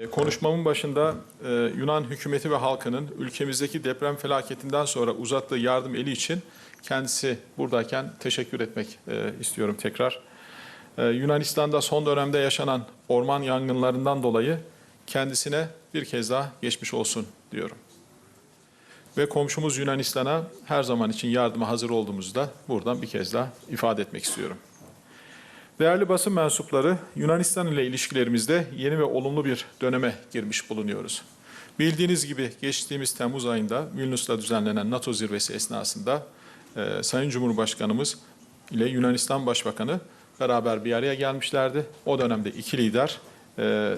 E, Konuşmamın başında e, Yunan hükümeti ve halkının ülkemizdeki deprem felaketinden sonra uzattığı yardım eli için kendisi buradayken teşekkür etmek e, istiyorum tekrar. Yunanistan'da son dönemde yaşanan orman yangınlarından dolayı kendisine bir kez daha geçmiş olsun diyorum. Ve komşumuz Yunanistan'a her zaman için yardıma hazır olduğumuzu da buradan bir kez daha ifade etmek istiyorum. Değerli basın mensupları, Yunanistan ile ilişkilerimizde yeni ve olumlu bir döneme girmiş bulunuyoruz. Bildiğiniz gibi geçtiğimiz Temmuz ayında Vilnius'ta düzenlenen NATO zirvesi esnasında e, Sayın Cumhurbaşkanımız ile Yunanistan Başbakanı beraber bir araya gelmişlerdi. O dönemde iki lider e,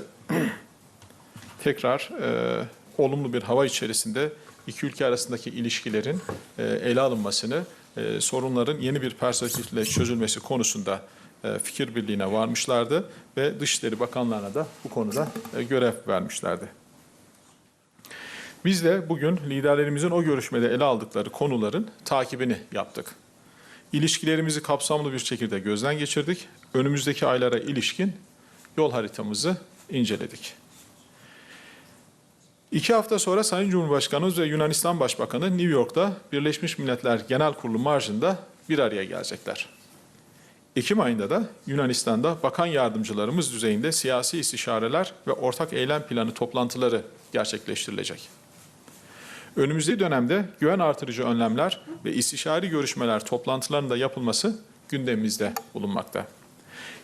tekrar e, olumlu bir hava içerisinde iki ülke arasındaki ilişkilerin e, ele alınmasını, e, sorunların yeni bir perspektifle çözülmesi konusunda fikir birliğine varmışlardı ve Dışişleri Bakanlarına da bu konuda e, görev vermişlerdi. Biz de bugün liderlerimizin o görüşmede ele aldıkları konuların takibini yaptık. İlişkilerimizi kapsamlı bir şekilde gözden geçirdik. Önümüzdeki aylara ilişkin yol haritamızı inceledik. İki hafta sonra Sayın Cumhurbaşkanımız ve Yunanistan Başbakanı New York'ta Birleşmiş Milletler Genel Kurulu marjında bir araya gelecekler. Ekim ayında da Yunanistan'da bakan yardımcılarımız düzeyinde siyasi istişareler ve ortak eylem planı toplantıları gerçekleştirilecek. Önümüzdeki dönemde güven artırıcı önlemler ve istişari görüşmeler toplantılarında yapılması gündemimizde bulunmakta.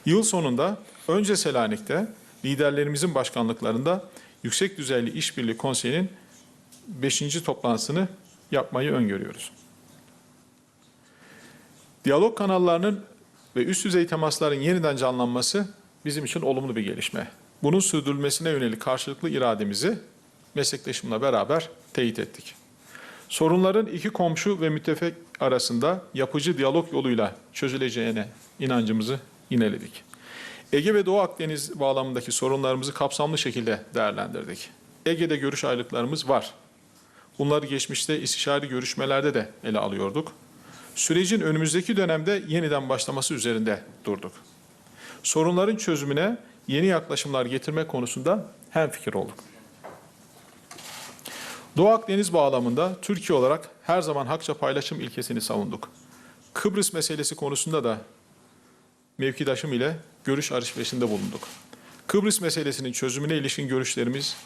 Yıl sonunda önce Selanik'te liderlerimizin başkanlıklarında Yüksek Düzeyli İşbirliği Konseyi'nin 5. toplantısını yapmayı öngörüyoruz. Diyalog kanallarının ve üst düzey temasların yeniden canlanması bizim için olumlu bir gelişme. Bunun sürdürülmesine yönelik karşılıklı irademizi meslektaşımla beraber teyit ettik. Sorunların iki komşu ve müttefik arasında yapıcı diyalog yoluyla çözüleceğine inancımızı yineledik. Ege ve Doğu Akdeniz bağlamındaki sorunlarımızı kapsamlı şekilde değerlendirdik. Ege'de görüş ayrılıklarımız var. Bunları geçmişte istişari görüşmelerde de ele alıyorduk. Sürecin önümüzdeki dönemde yeniden başlaması üzerinde durduk. Sorunların çözümüne yeni yaklaşımlar getirme konusunda hemfikir olduk. Doğu Akdeniz bağlamında Türkiye olarak her zaman hakça paylaşım ilkesini savunduk. Kıbrıs meselesi konusunda da mevkidaşım ile görüş alışverişinde bulunduk. Kıbrıs meselesinin çözümüne ilişkin görüşlerimiz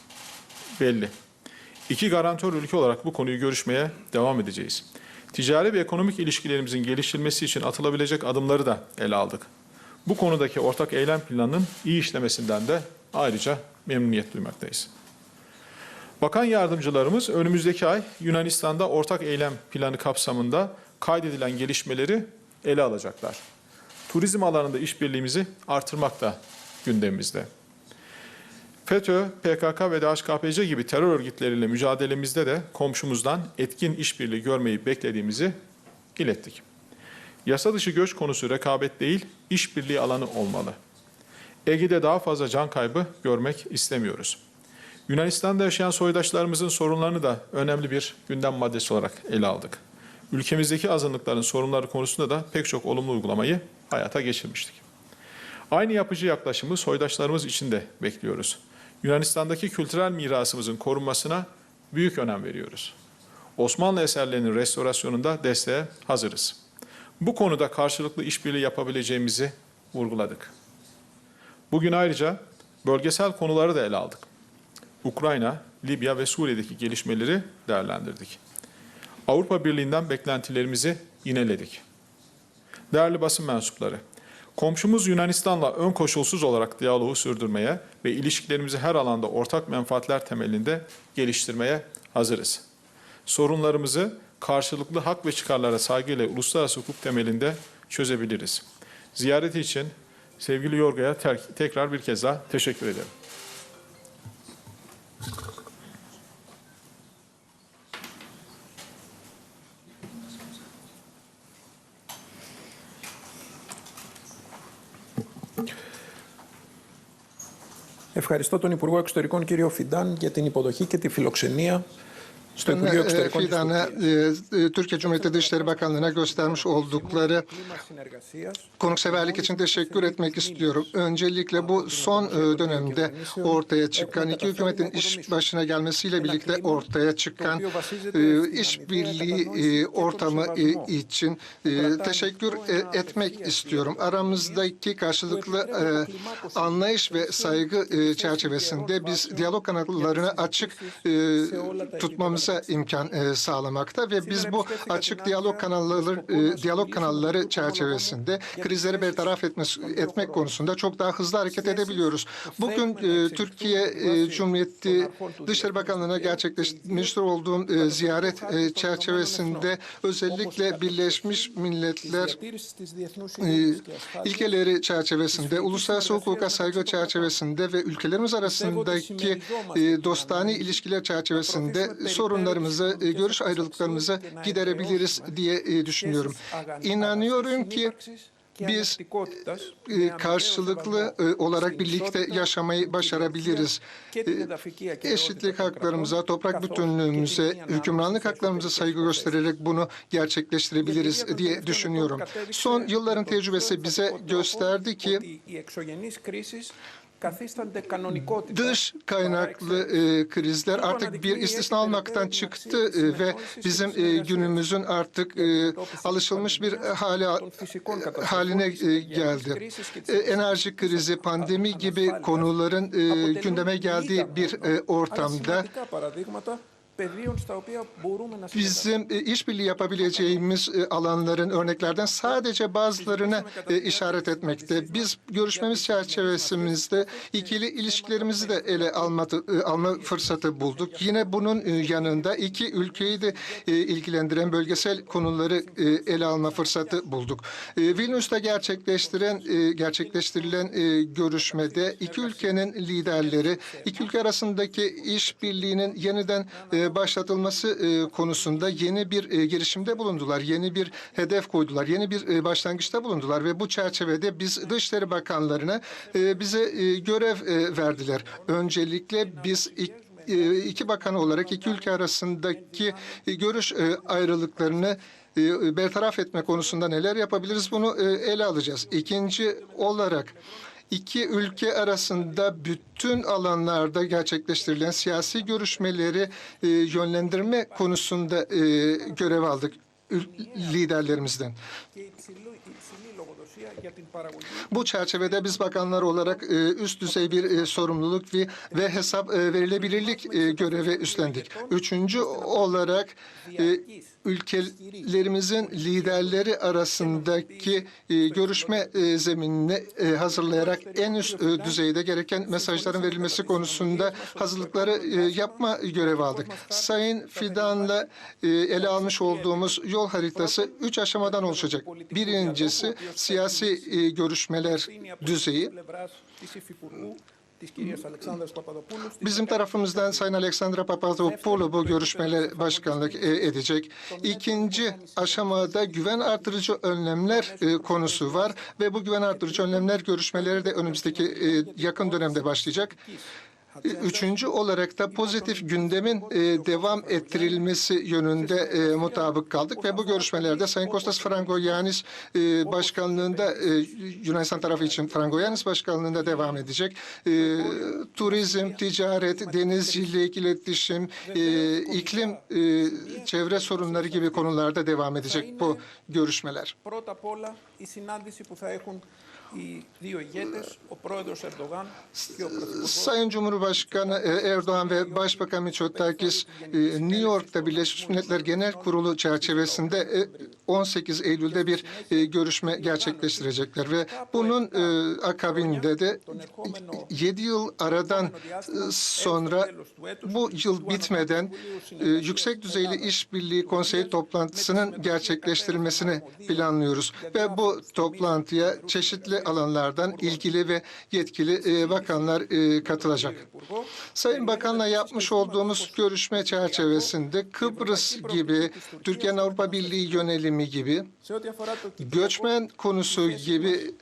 belli. İki garantör ülke olarak bu konuyu görüşmeye devam edeceğiz. Ticari ve ekonomik ilişkilerimizin geliştirilmesi için atılabilecek adımları da ele aldık. Bu konudaki ortak eylem planının iyi işlemesinden de ayrıca memnuniyet duymaktayız. Bakan yardımcılarımız önümüzdeki ay Yunanistan'da ortak eylem planı kapsamında kaydedilen gelişmeleri ele alacaklar. Turizm alanında işbirliğimizi artırmak da gündemimizde. FETÖ, PKK ve DHKPC gibi terör örgütleriyle mücadelemizde de komşumuzdan etkin işbirliği görmeyi beklediğimizi ilettik. Yasa dışı göç konusu rekabet değil, işbirliği alanı olmalı. Ege'de daha fazla can kaybı görmek istemiyoruz. Yunanistan'da yaşayan soydaşlarımızın sorunlarını da önemli bir gündem maddesi olarak ele aldık. Ülkemizdeki azınlıkların sorunları konusunda da pek çok olumlu uygulamayı hayata geçirmiştik. Aynı yapıcı yaklaşımı soydaşlarımız için de bekliyoruz. Yunanistan'daki kültürel mirasımızın korunmasına büyük önem veriyoruz. Osmanlı eserlerinin restorasyonunda desteğe hazırız. Bu konuda karşılıklı işbirliği yapabileceğimizi vurguladık. Bugün ayrıca bölgesel konuları da ele aldık. Ukrayna, Libya ve Suriye'deki gelişmeleri değerlendirdik. Avrupa Birliği'nden beklentilerimizi yineledik. Değerli basın mensupları, komşumuz Yunanistan'la ön koşulsuz olarak diyaloğu sürdürmeye ve ilişkilerimizi her alanda ortak menfaatler temelinde geliştirmeye hazırız. Sorunlarımızı karşılıklı hak ve çıkarlara saygıyla uluslararası hukuk temelinde çözebiliriz. Ziyareti için sevgili Yorga'ya tekrar bir kez daha teşekkür ederim. Ευχαριστώ τον Υπουργό Εξωτερικών κύριο Φιντάν για την υποδοχή και τη φιλοξενία fidanı e, şey e, e, Türkiye Cumhuriyeti Dışişleri Bakanlığı'na göstermiş oldukları konukseverlik için teşekkür etmek istiyorum. Öncelikle bu son dönemde ortaya çıkan iki hükümetin iş başına gelmesiyle birlikte ortaya çıkan işbirliği ortamı için teşekkür etmek istiyorum. Aramızdaki karşılıklı anlayış ve saygı çerçevesinde biz diyalog kanallarını açık tutmamız konuşmamıza imkan e, sağlamakta ve biz bu açık diyalog kanalları e, diyalog kanalları çerçevesinde krizleri bertaraf etmesi, etmek konusunda çok daha hızlı hareket edebiliyoruz. Bugün e, Türkiye Cumhuriyeti Dışişleri Bakanlığı'na gerçekleştirmiş olduğum ziyaret çerçevesinde özellikle Birleşmiş Milletler ilkeleri çerçevesinde, uluslararası hukuka saygı çerçevesinde ve ülkelerimiz arasındaki e, dostane ilişkiler çerçevesinde sorun sorunlarımızı, e, görüş ayrılıklarımızı giderebiliriz diye e, düşünüyorum. İnanıyorum ki biz e, karşılıklı olarak birlikte yaşamayı başarabiliriz. Eşitlik haklarımıza, toprak bütünlüğümüze, hükümranlık haklarımıza saygı göstererek bunu gerçekleştirebiliriz diye düşünüyorum. Son yılların tecrübesi bize gösterdi ki dış kaynaklı e, krizler artık bir istisna olmaktan çıktı e, ve bizim e, günümüzün artık e, alışılmış bir hale haline e, geldi. E, enerji krizi, pandemi gibi konuların e, gündeme geldiği bir e, ortamda bizim e, işbirliği yapabileceğimiz e, alanların örneklerden sadece bazılarına e, işaret etmekte. Biz görüşmemiz çerçevesimizde ikili ilişkilerimizi de ele almadı, e, alma fırsatı bulduk. Yine bunun yanında iki ülkeyi de ilgilendiren bölgesel konuları ele alma fırsatı bulduk. Vilnius'ta gerçekleştiren gerçekleştirilen görüşmede iki ülkenin liderleri iki ülke arasındaki işbirliğinin yeniden başlatılması e, konusunda yeni bir e, girişimde bulundular. Yeni bir hedef koydular. Yeni bir e, başlangıçta bulundular ve bu çerçevede biz Dışişleri Bakanlarına bize görev verdiler. Öncelikle biz iki bakan olarak iki ülke arasındaki görüş ayrılıklarını bertaraf etme konusunda neler yapabiliriz bunu ele alacağız. İkinci olarak iki ülke arasında bütün alanlarda gerçekleştirilen siyasi görüşmeleri e, yönlendirme konusunda e, görev aldık liderlerimizden. Bu çerçevede biz bakanlar olarak e, üst düzey bir e, sorumluluk ve, hesap e, verilebilirlik görevi üstlendik. Üçüncü olarak ülkelerimizin liderleri arasındaki e, görüşme e, zeminini e, hazırlayarak en üst düzeyde gereken mesajların verilmesi konusunda hazırlıkları yapma görevi aldık. Sayın Fidan'la ele almış olduğumuz yol haritası üç aşamadan oluşacak. Birincisi siyasi görüşmeler düzeyi. Bizim tarafımızdan Sayın Alexandra Papadopoulou bu görüşmeler başkanlık e, edecek. İkinci aşamada güven artırıcı önlemler e, konusu var ve bu güven artırıcı önlemler görüşmeleri de önümüzdeki e, yakın dönemde başlayacak. Üçüncü olarak da pozitif gündemin e, devam ettirilmesi yönünde e, mutabık kaldık ve bu görüşmelerde Sayın Kostas Frangoyanis e, başkanlığında Yunanistan tarafı için Frangoyanis başkanlığında devam edecek. Turizm, ticaret, denizcilik, iletişim, iklim, çevre sorunları gibi konularda devam edecek bu görüşmeler. Πρώτα απ' όλα η συνάντηση που θα έχουν οι δύο ηγέτες, ο πρόεδρος Ερντογάν και ο πρωθυπουργός Sayın Cumhurbaşkanı e, Erdoğan ve Başbakan Mitsotakis e, New York'ta Birleşmiş Milletler Genel Kurulu çerçevesinde e, 18 Eylül'de bir e, görüşme gerçekleştirecekler ve bunun e, akabinde de 7 yıl aradan e, sonra bu yıl bitmeden e, yüksek düzeyli işbirliği konseyi toplantısının gerçekleştirilmesini planlıyoruz ve bu toplantıya çeşitli alanlardan ilgili ve yetkili e, bakanlar e, katılacak. Sayın Bakan'la yapmış olduğumuz görüşme çerçevesinde Kıbrıs gibi, Türkiye'nin Avrupa Birliği yönelimi problemi gibi, göçmen konusu gibi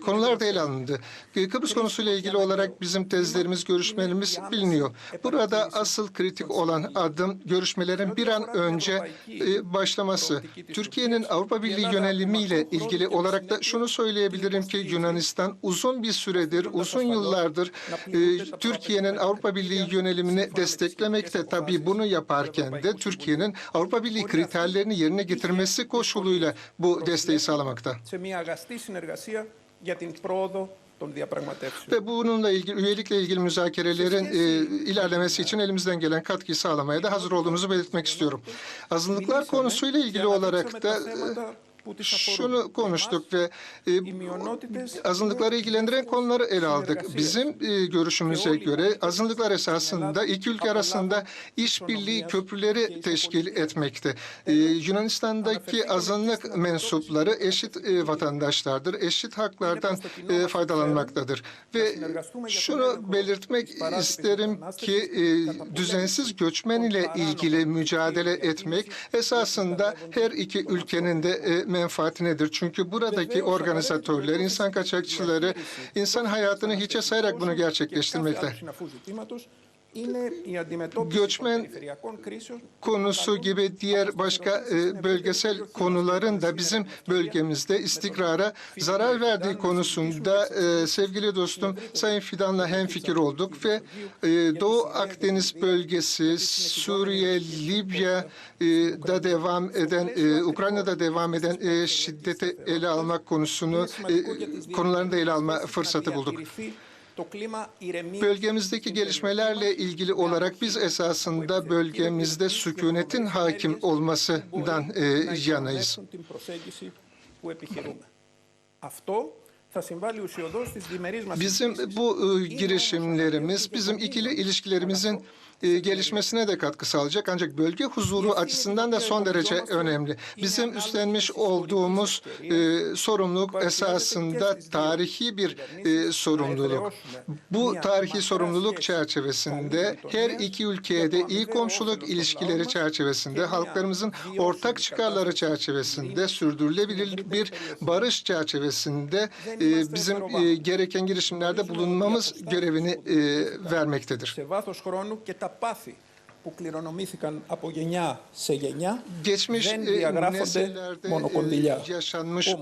konular da ele alındı. E, Kıbrıs konusuyla ilgili olarak bizim tezlerimiz, görüşmelerimiz biliniyor. Burada asıl kritik olan adım görüşmelerin bir an önce e, başlaması. Türkiye'nin Avrupa Birliği yönelimiyle ilgili olarak da şunu söyleyebilirim ki Yunanistan uzun bir süredir, uzun yıllardır e, Türkiye'nin Avrupa Birliği yönelimini desteklemekte. Tabii bunu yaparken de Türkiye'nin Avrupa Birliği kriterlerini yerine getirmesi koşuluyla bu desteği sağlamakta σε μια αγαστή συνεργασία για την πρόοδο των διαπραγματεύσεων. Ve bununla ilgili üyelikle ilgili müzakerelerin e, ilerlemesi için elimizden gelen katkıyı sağlamaya da hazır olduğumuzu belirtmek istiyorum. Azınlıklar konusuyla ilgili olarak da e, şunu konuştuk ve e, azınlıkları ilgilendiren konuları ele aldık. Bizim e, görüşümüze göre azınlıklar esasında iki ülke arasında işbirliği köprüleri teşkil etmekte. E, Yunanistan'daki azınlık mensupları eşit vatandaşlardır, eşit haklardan faydalanmaktadır. Ve şunu belirtmek isterim ki düzensiz göçmen ile ilgili mücadele etmek esasında her iki ülkenin de e, menfaatinedir. Çünkü buradaki organizatörler, insan kaçakçıları insan hayatını hiçe sayarak bunu gerçekleştirmekte. Göçmen konusu gibi diğer başka e, bölgesel konuların da bizim bölgemizde istikrara zarar verdiği konusunda e, sevgili dostum Sayın Fidan'la hemfikir olduk ve e, Doğu Akdeniz bölgesi, Suriye, Libya e, da devam eden, e, Ukrayna'da devam eden e, şiddeti ele almak konusunu, e, konularını da ele alma fırsatı bulduk. Bölgemizdeki gelişmelerle ilgili olarak biz esasında bölgemizde sükunetin hakim olmasından e, yanayız. Bizim bu e, girişimlerimiz bizim ikili ilişkilerimizin e, gelişmesine de katkı sağlayacak. Ancak bölge huzuru açısından da son derece önemli. Bizim üstlenmiş olduğumuz e, sorumluluk esasında tarihi bir e, sorumluluk. Bu tarihi sorumluluk çerçevesinde her iki ülkeye de iyi komşuluk ilişkileri çerçevesinde halklarımızın ortak çıkarları çerçevesinde sürdürülebilir bir barış çerçevesinde e, bizim e, gereken girişimlerde bulunmamız görevini e, vermektedir. σε βάθος χρόνου και τα πάθη που κληρονομήθηκαν από γενιά σε γενιά Geçmiş δεν e, διαγράφονται nesillerde μόνο e, κονδυλιά. yaşanmış e,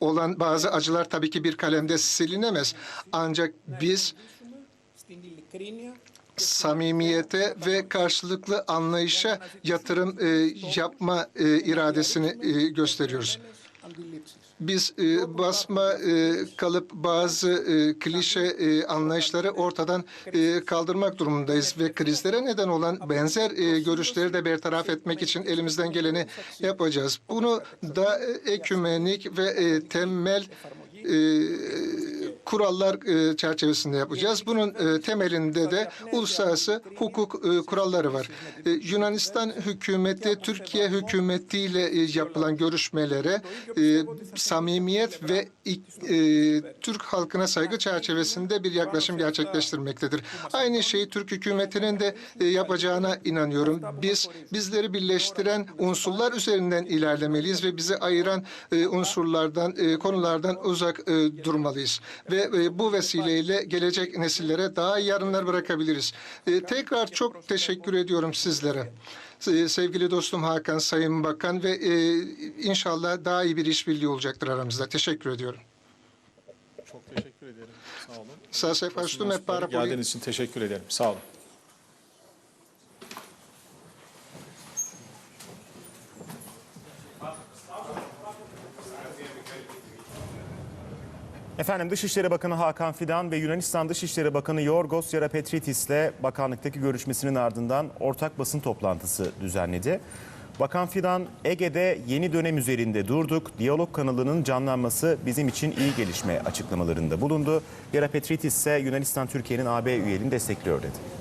olan bazı acılar tabii ki bir kalemde silinemez. Ancak biz Στην ειλικρίνεια samimiyete ve karşılıklı anlayışa yatırım e, yapma e, iradesini e, gösteriyoruz. Biz e, basma e, kalıp bazı e, klişe e, anlayışları ortadan e, kaldırmak durumundayız ve krizlere neden olan benzer e, görüşleri de bertaraf etmek için elimizden geleni yapacağız. Bunu da e, ekümenik ve e, temel e, kurallar e, çerçevesinde yapacağız. Bunun e, temelinde de uluslararası hukuk e, kuralları var. Yunanistan hükümeti Türkiye hükümetiyle yapılan görüşmelere samimiyet ve Türk halkına saygı çerçevesinde bir yaklaşım gerçekleştirmektedir. Aynı şeyi Türk hükümetinin de yapacağına inanıyorum. Biz bizleri birleştiren unsurlar üzerinden ilerlemeliyiz ve bizi ayıran unsurlardan, konulardan uzak durmalıyız. Ve ve e, bu vesileyle gelecek nesillere daha iyi yarınlar bırakabiliriz. E, tekrar çok teşekkür ediyorum sizlere. E, sevgili dostum Hakan, Sayın Bakan ve inşallah daha iyi bir işbirliği olacaktır aramızda. Teşekkür ediyorum. Çok teşekkür ederim. Sağ olun. Sasef Açtum Geldiğiniz için teşekkür ederim. Sağ olun. Efendim Dışişleri Bakanı Hakan Fidan ve Yunanistan Dışişleri Bakanı Yorgos Yarapetritis ile bakanlıktaki görüşmesinin ardından ortak basın toplantısı düzenledi. Bakan Fidan, Ege'de yeni dönem üzerinde durduk, diyalog kanalının canlanması bizim için iyi gelişme açıklamalarında bulundu. Yarapetritis ise Yunanistan Türkiye'nin AB üyeliğini destekliyor dedi.